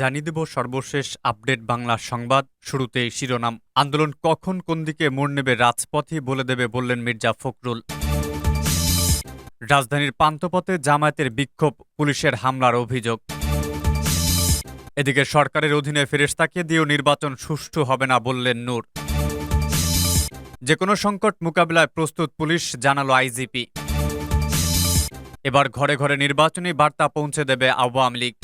জানিয়ে দেব সর্বশেষ আপডেট বাংলা সংবাদ। শুরুতে শিরোনাম, আন্দোলন কখন কোন দিকে মোড় নেবে রাজপথই বলে দেবে বললেন মির্জা ফখরুল। রাজধানীর পান্তপথে জামায়াতের বিক্ষোভ, পুলিশের হামলার অভিযোগ। এদিকে সরকারের অধীনে ফেরেস্তাকে দিয়েও নির্বাচন সুষ্ঠু হবে না বললেন নূর। যে কোনো সংকট মোকাবিলায় প্রস্তুত পুলিশ, জানালো আইজিপি। এবার ঘরে ঘরে নির্বাচনী বার্তা পৌঁছে দেবে আওয়ামী লীগ।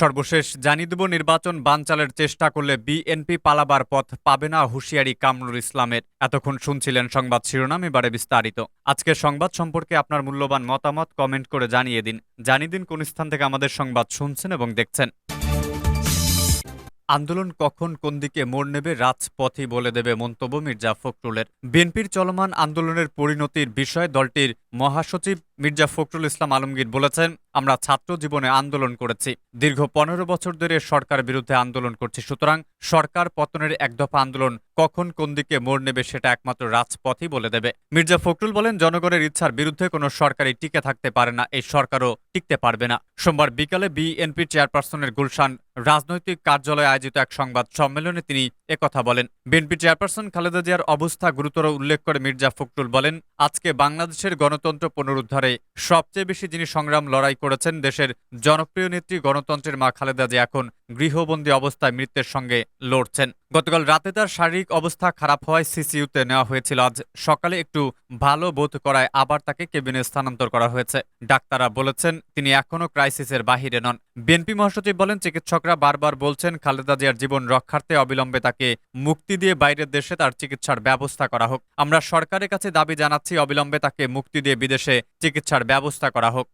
সর্বশেষ জানিয়ে দেব, নির্বাচন বানচালের চেষ্টা করলে বিএনপি পালাবার পথ পাবে না হুঁশিয়ারি কামরুল ইসলামের। এতক্ষণ শুনছিলেন সংবাদ শিরোনাম, এবারে বিস্তারিত। আজকের সংবাদ সম্পর্কে আপনার মূল্যবান মতামত কমেন্ট করে জানিয়ে দিন। জানিয়ে দিন কোন স্থান থেকে আমাদের সংবাদ শুনছেন এবং দেখছেন। আন্দোলন কখন কোন দিকে মোড় নেবে রাজপথই বলে দেবে মন্তব্য মির্জা ফখরুলের। বিএনপির চলমান আন্দোলনের পরিণতির বিষয়ে দলটির মহাসচিব মির্জা ফখরুল ইসলাম আলমগীর বলেছেন, আমরা ছাত্র জীবনে আন্দোলন করেছি। দীর্ঘ পনেরো বছর ধরে সরকার বিরুদ্ধে আন্দোলন করছি। সুতরাং সরকার পতনের এক দফা আন্দোলন কখন কোন দিকে মোড় নেবে সেটা একমাত্র রাজপথই বলে দেবে। মির্জা ফখরুল বলেন, জনগণের ইচ্ছার বিরুদ্ধে কোনো সরকারই টিকে থাকতে পারে না। এই সরকারও টিকতে পারবে না। সোমবার বিকালে বিএনপি চেয়ারপারসনের গুলশান রাজনৈতিক কার্যালয়ে আয়োজিত এক সংবাদ সম্মেলনে তিনি একথা বলেন। বিএনপি চেয়ারপারসন খালেদা জিয়ার অবস্থা গুরুতর উল্লেখ করে মির্জা ফখরুল বলেন, আজকে বাংলাদেশের গণতন্ত্র পুনরুদ্ধারে সবচেয়ে বেশি যিনি সংগ্রাম লড়াই করেছেন দেশের জনপ্রিয় নেত্রী গণতন্ত্রের মা খালেদা যে এখন গৃহবন্দী অবস্থায় মৃত্যুর সঙ্গে লড়ছেন। গতকাল রাতে তার শারীরিক অবস্থা খারাপ হওয়ায় সিসিইউতে নেওয়া হয়েছিল। আজ সকালে একটু ভালো বোধ করায় আবার তাকে কেবিনে স্থানান্তর করা হয়েছে। ডাক্তাররা বলেছেন, তিনি এখনও ক্রাইসিসের বাহিরে নন। বিএনপি মহাসচিব বলেন, চিকিৎসকরা বারবার বলছেন, খালেদা জিয়ার জীবন রক্ষার্থে অবিলম্বে তাকে মুক্তি দিয়ে বাইরের দেশে তার চিকিৎসার ব্যবস্থা করা হোক। আমরা সরকারের কাছে দাবি জানাচ্ছি, অবিলম্বে তাকে মুক্তি দিয়ে বিদেশে চিকিৎসার ব্যবস্থা করা হোক।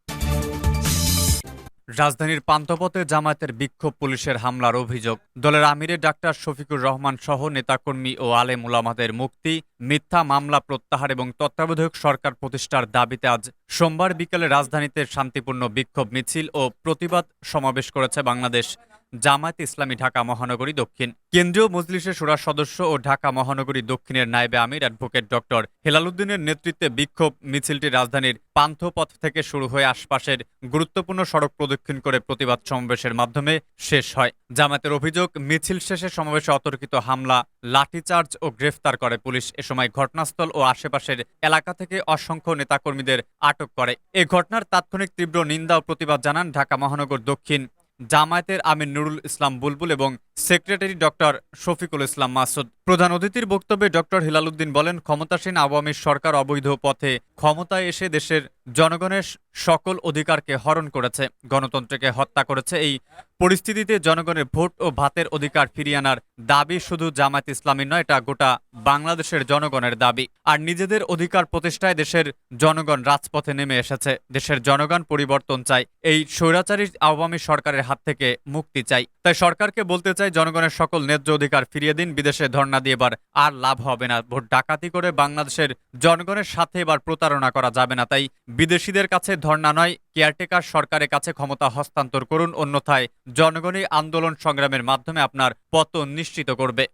রাজধানীর পান্থপথে জামায়াতের বিক্ষোভ পুলিশের হামলার অভিযোগ। দলের আমিরে ডাক্তার শফিকুর রহমান সহ নেতাকর্মী ও আলেম উলামাদের মুক্তি, মিথ্যা মামলা প্রত্যাহার এবং তত্ত্বাবধায়ক সরকার প্রতিষ্ঠার দাবিতে আজ সোমবার বিকেলে রাজধানীতে শান্তিপূর্ণ বিক্ষোভ মিছিল ও প্রতিবাদ সমাবেশ করেছে বাংলাদেশ। জামায়াত ইসলামী ঢাকা মহানগরী দক্ষিণ। কেন্দ্রীয় মজলিসের সুরা সদস্য ও ঢাকা মহানগরী দক্ষিণের নায়েবে আমির অ্যাডভোকেট ডক্টর হেলালুদ্দিনের নেতৃত্বে বিক্ষোভ মিছিলটি রাজধানীর পান্থপথ থেকে শুরু হয়ে আশপাশের গুরুত্বপূর্ণ সড়ক প্রদক্ষিণ করে প্রতিবাদ সমাবেশের মাধ্যমে শেষ হয়। জামায়াতের অভিযোগ, মিছিল শেষে সমাবেশে অতর্কিত হামলা, লাঠিচার্জ ও গ্রেফতার করে পুলিশ। এ সময় ঘটনাস্থল ও আশেপাশের এলাকা থেকে অসংখ্য নেতাকর্মীদের আটক করে। এ ঘটনার তাৎক্ষণিক তীব্র নিন্দা ও প্রতিবাদ জানান ঢাকা মহানগর দক্ষিণ জামায়াতের আমির নুরুল ইসলাম বুলবুল এবং সেক্রেটারি ডক্টর শফিকুল ইসলাম মাসুদ। প্রধান অতিথির বক্তব্যে ডক্টর হিলালুদ্দিন বলেন, ক্ষমতাসীন আওয়ামী সরকার অবৈধ পথে ক্ষমতায় এসে দেশের জনগণের সকল অধিকারকে হরণ করেছে। গণতন্ত্রকে হত্যা করেছে। এই পরিস্থিতিতে জনগণের ভোট ও ভাতের অধিকার ফিরিয়ে আনার দাবি শুধু জামায়াত ইসলামী নয়, এটা গোটা বাংলাদেশের জনগণের দাবি। আর নিজেদের অধিকার প্রতিষ্ঠায় দেশের জনগণ রাজপথে নেমে এসেছে। দেশের জনগণ পরিবর্তন চাই এই স্বৈরাচারী আওয়ামী সরকারের হাত থেকে মুক্তি চাই। তাই সরকারকে বলতে চাই, জনগণের সকল ন্যায্য অধিকার ফিরিয়ে দিন, বিদেশে ধর্ণা দিয়ে এবার আর লাভ হবে না। ভোট ডাকাতি করে বাংলাদেশের জনগণের সাথে এবার প্রতারণা করা যাবে না। তাই বিদেশিদের কাছে ধর্ণা নয়, কেয়ারটেকার সরকারের কাছে ক্ষমতা হস্তান্তর করুন, অন্যথায় জনগণই আন্দোলন সংগ্রামের মাধ্যমে আপনার পতন নিশ্চিত করবে।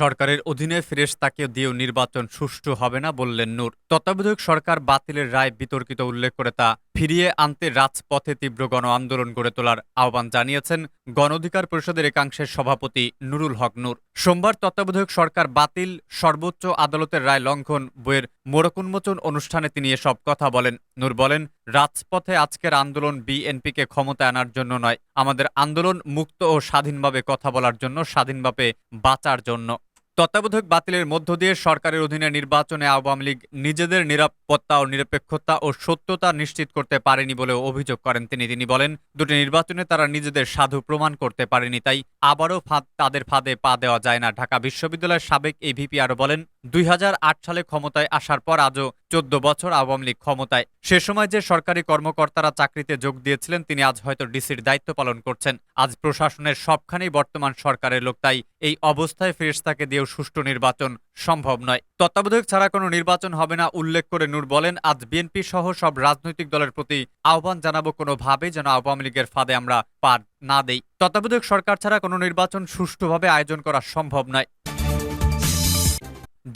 সরকারের অধীনে ফেরেশতাকে দিয়েও নির্বাচন সুষ্ঠু হবে না বললেন নূর। তত্ত্বাবধায়ক সরকার বাতিলের রায় বিতর্কিত উল্লেখ করে তা ফিরিয়ে আনতে রাজপথে তীব্র গণ আন্দোলন গড়ে তোলার আহ্বান জানিয়েছেন গণ অধিকার পরিষদের একাংশের সভাপতি নুরুল হক নূর। সোমবার তত্ত্বাবধায়ক সরকার বাতিল, সর্বোচ্চ আদালতের রায় লঙ্ঘন, বইয়ের মোড়ক উন্মোচন অনুষ্ঠানে তিনি এসব কথা বলেন। নূর বলেন, রাজপথে আজকের আন্দোলন বিএনপিকে ক্ষমতা আনার জন্য নয়, আমাদের আন্দোলন মুক্ত ও স্বাধীনভাবে কথা বলার জন্য, স্বাধীনভাবে বাঁচার জন্য। তত্ত্বাবধায়ক বাতিলের মধ্য দিয়ে সরকারের অধীনে নির্বাচনে আওয়ামী লীগ নিজেদের নিরাপত্তা ও নিরপেক্ষতা ও সত্যতা নিশ্চিত করতে পারেনি বলেও অভিযোগ করেন তিনি। তিনি বলেন, দুটি নির্বাচনে তারা নিজেদের সাধু প্রমাণ করতে পারেনি, তাই আবারও ফাঁদ, তাদের ফাঁদে পা দেওয়া যায় না। ঢাকা বিশ্ববিদ্যালয়ের সাবেক এভিপি ভিপি আরও বলেন দুই হাজার আট সালে ক্ষমতায় আসার পর আজও চোদ্দ বছর আওয়ামী লীগ ক্ষমতায়। সে সময় যে সরকারি কর্মকর্তারা চাকরিতে যোগ দিয়েছিলেন, তিনি আজ হয়তো ডিসির দায়িত্ব পালন করছেন। আজ প্রশাসনের সবখানেই বর্তমান সরকারের লোক, তাই এই অবস্থায় ফেরেস্তাকে দিয়েও সুষ্ঠু নির্বাচন সম্ভব নয়। তত্ত্বাবধায়ক ছাড়া কোনো নির্বাচন হবে না, উল্লেখ করে নূর বলেন, আজ বিএনপি সহ সব রাজনৈতিক দলের প্রতি আহ্বান জানাব কোনোভাবে যেন আওয়ামী লীগের ফাঁদে আমরা পার না দেই। তত্ত্বাবধায়ক সরকার ছাড়া কোনো নির্বাচন সুষ্ঠুভাবে আয়োজন করা সম্ভব নয়।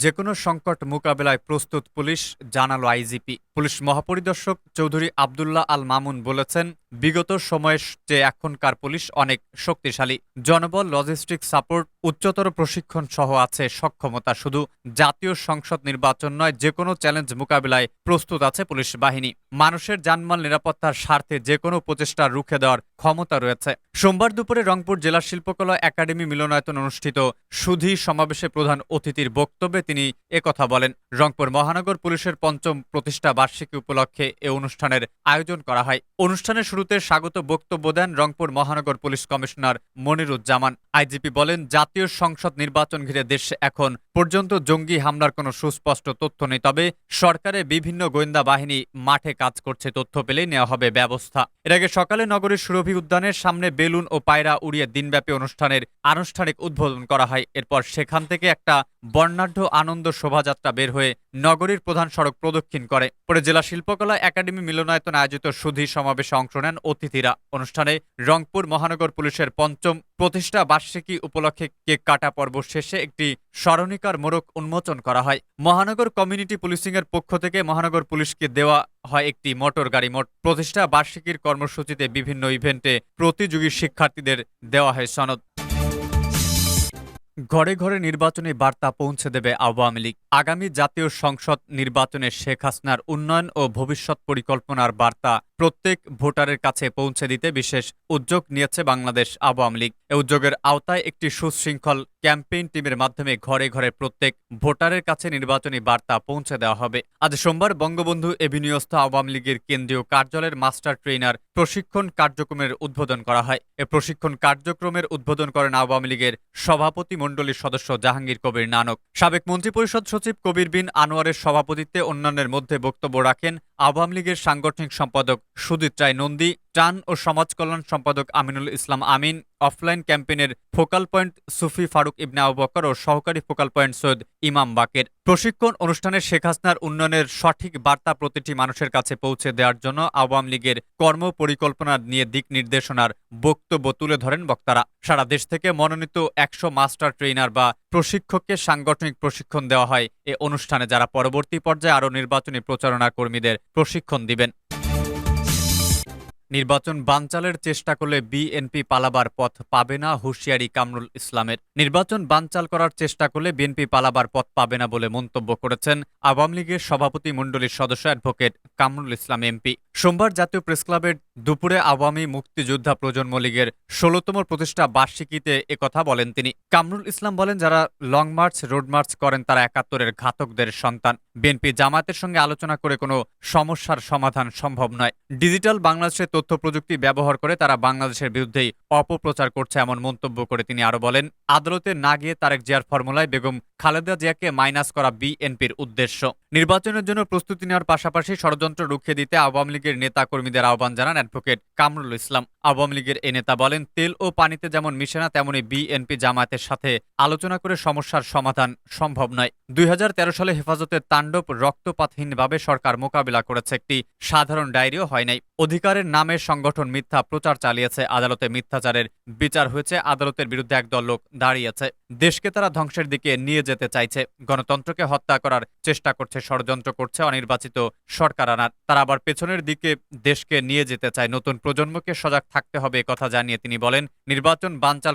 যে কোনো সংকট মোকাবেলায় প্রস্তুত পুলিশ, জানালো আইজিপি। পুলিশ মহাপরিদর্শক চৌধুরী আবদুল্লাহ আল মামুন বলেছেন বিগত সময়ের চেয়ে এখনকার পুলিশ অনেক শক্তিশালী। জনবল লজিস্টিক সাপোর্ট উচ্চতর প্রশিক্ষণ সহ আছে সক্ষমতা। শুধু জাতীয় সংসদ নির্বাচন নয় যে কোনো চ্যালেঞ্জ মোকাবিলায় প্রস্তুত আছে পুলিশ বাহিনী। মানুষের জানমাল নিরাপত্তার স্বার্থে যে কোনো প্রচেষ্টা রুখে দেওয়ার ক্ষমতা রয়েছে। সোমবার দুপুরে রংপুর জেলা শিল্পকলা একাডেমি মিলনায়তন অনুষ্ঠিত সুধী সমাবেশে প্রধান অতিথির বক্তব্যে তিনি একথা বলেন, রংপুর মহানগর পুলিশের পঞ্চম প্রতিষ্ঠা বার্ষিকী উপলক্ষে এ অনুষ্ঠানের আয়োজন করা হয়। অনুষ্ঠানের শুরুতে স্বাগত বক্তব্য দেন রংপুর মহানগর পুলিশ কমিশনার মনিরুজ্জামান। আইজিপি বলেন, জাতীয় সংসদ নির্বাচন ঘিরে দেশে এখন পর্যন্ত জঙ্গি হামলার কোনো সুস্পষ্ট তথ্য নেই, তবে সরকারের বিভিন্ন গোয়েন্দা বাহিনী মাঠে কাজ করছে তথ্য পেলেই নেওয়া হবে ব্যবস্থা। এর আগে সকালে নগরীর সুরভি উদ্যানের সামনে বেলুন ও পায়রা উড়িয়ে দিনব্যাপী অনুষ্ঠানের আনুষ্ঠানিক উদ্বোধন করা হয়। এরপর সেখান থেকে একটা বর্ণাঢ্য আনন্দ শোভাযাত্রা বের হয়ে নগরীর প্রধান সড়ক প্রদক্ষিণ করে। পরে জেলা শিল্পকলা একাডেমি মিলনায়তন আয়োজিত সুধী সমাবেশে অংশ নেন অতিথিরা। অনুষ্ঠানে রংপুর মহানগর পুলিশের পঞ্চম প্রতিষ্ঠা বার্ষিকী উপলক্ষে কেক কাটা পর্ব শেষে একটি স্মরণিকার মোড়ক উন্মোচন করা হয়। মহানগর কমিউনিটি পুলিশিংয়ের পক্ষ থেকে মহানগর পুলিশকে দেওয়া হয় একটি মোটর গাড়ি। মোট প্রতিষ্ঠা বার্ষিকীর কর্মসূচিতে বিভিন্ন ইভেন্টে প্রতিযোগী শিক্ষার্থীদের দেওয়া হয় সনদ। ঘরে ঘরে নির্বাচনী বার্তা পৌঁছে দেবে আওয়ামী লীগ। আগামী জাতীয় সংসদ নির্বাচনে শেখ হাসিনার উন্নয়ন ও ভবিষ্যৎ পরিকল্পনার বার্তা প্রত্যেক ভোটারের কাছে পৌঁছে দিতে বিশেষ উদ্যোগ নিয়েছে বাংলাদেশ আওয়ামী লীগ। এ উদ্যোগের আওতায় একটি সুশৃঙ্খল ক্যাম্পেইন টিমের মাধ্যমে ঘরে ঘরে প্রত্যেক ভোটারের কাছে নির্বাচনী বার্তা পৌঁছে দেওয়া হবে। আজ সোমবার বঙ্গবন্ধু এভিনিউস্থ আওয়ামী লীগের কেন্দ্রীয় কার্যালয়ের মাস্টার ট্রেনার প্রশিক্ষণ কার্যক্রমের উদ্বোধন করা হয়। এ প্রশিক্ষণ কার্যক্রমের উদ্বোধন করেন আওয়ামী লীগের সভাপতি মণ্ডলীর সদস্য জাহাঙ্গীর কবির নানক। সাবেক মন্ত্রিপরিষদ সচিব কবির বিন আনোয়ারের সভাপতিত্বে অন্যান্যের মধ্যে বক্তব্য রাখেন আওয়ামী লীগের সাংগঠনিক সম্পাদক সুদীপ রায় নন্দী ত্রাণ ও সমাজকল্যাণ সম্পাদক আমিনুল ইসলাম আমিন অফলাইন ক্যাম্পেইনের ফোকাল পয়েন্ট সুফি ফারুক ইবনে আবু বকর ও সহকারী ফোকাল পয়েন্ট সৈয়দ ইমাম বাকের। প্রশিক্ষণ অনুষ্ঠানে শেখ হাসনার উন্নয়নের সঠিক বার্তা প্রতিটি মানুষের কাছে পৌঁছে দেওয়ার জন্য আওয়ামী লীগের কর্ম পরিকল্পনা নিয়ে দিক নির্দেশনার বক্তব্য তুলে ধরেন বক্তারা। সারা দেশ থেকে মনোনীত একশো মাস্টার ট্রেনার বা প্রশিক্ষককে সাংগঠনিক প্রশিক্ষণ দেওয়া হয়। এ অনুষ্ঠানে যারা পরবর্তী পর্যায়ে আরও নির্বাচনী প্রচারণা কর্মীদের প্রশিক্ষণ দিবেন। নির্বাচন বানচালের চেষ্টা করলে বিএনপি পালাবার পথ পাবে না হুঁশিয়ারি কামরুল ইসলামের। নির্বাচন বানচাল করার চেষ্টা করলে বিএনপি পালাবার পথ পাবে না বলে মন্তব্য করেছেন আওয়ামী লীগের সভাপতি মণ্ডলীর সদস্য অ্যাডভোকেট কামরুল ইসলাম এমপি। সোমবার জাতীয় প্রেসক্লাবের দুপুরে আওয়ামী মুক্তিযোদ্ধা প্রজন্ম লীগের ষোলতম প্রতিষ্ঠা বার্ষিকীতে একথা বলেন তিনি। কামরুল ইসলাম বলেন, যারা লং মার্চ, রোড মার্চ করেন, তারা একাত্তরের ঘাতকদের সন্তান। বিএনপি জামাতের সঙ্গে আলোচনা করে কোনো সমস্যার সমাধান সম্ভব নয়। ডিজিটাল বাংলাদেশের তথ্য প্রযুক্তি ব্যবহার করে তারা বাংলাদেশের বিরুদ্ধেই অপপ্রচার করছে এমন মন্তব্য করে তিনি আরও বলেন, আদালতে না গিয়ে তারেক জিয়ার ফর্মুলায় বেগম খালেদা জিয়াকে মাইনাস করা বিএনপির উদ্দেশ্য। নির্বাচনের জন্য প্রস্তুতি নেওয়ার পাশাপাশি ষড়যন্ত্র রুখে দিতে আওয়ামী লীগের নেতা কর্মীদের আহ্বান জানান অ্যাডভোকেট কামরুল ইসলাম। আওয়ামী লীগের এ নেতা বলেন, তেল ও পানিতে যেমন মিশে না তেমনি বিএনপি জামায়াতের সাথে আলোচনা করে সমস্যার সমাধান সম্ভব নয়। দুই সালে হেফাজতের তাণ্ডব রক্তপাতহীনভাবে সরকার মোকাবিলা করেছে, একটি সাধারণ ডায়েরিও হয় নাই। অধিকারের নামে সংগঠন মিথ্যা প্রচার চালিয়েছে, আদালতে মিথ্যাচারের বিচার হয়েছে, আদালতের বিরুদ্ধে একদল লোক দাঁড়িয়েছে। দেশকে তারা ধ্বংসের দিকে নিয়ে যেতে চাইছে। গণতন্ত্রকে হত্যা করার চেষ্টা করছে, ষড়যন্ত্র করছে অনির্বাচিত সরকার আনার। তারা আবার পেছনের দিকে দেশকে নিয়ে যেতে চায়। নতুন প্রজন্মকে সজাগ থাকতে হবে কথা জানিয়ে তিনি বলেন। নির্বাচন বানচাল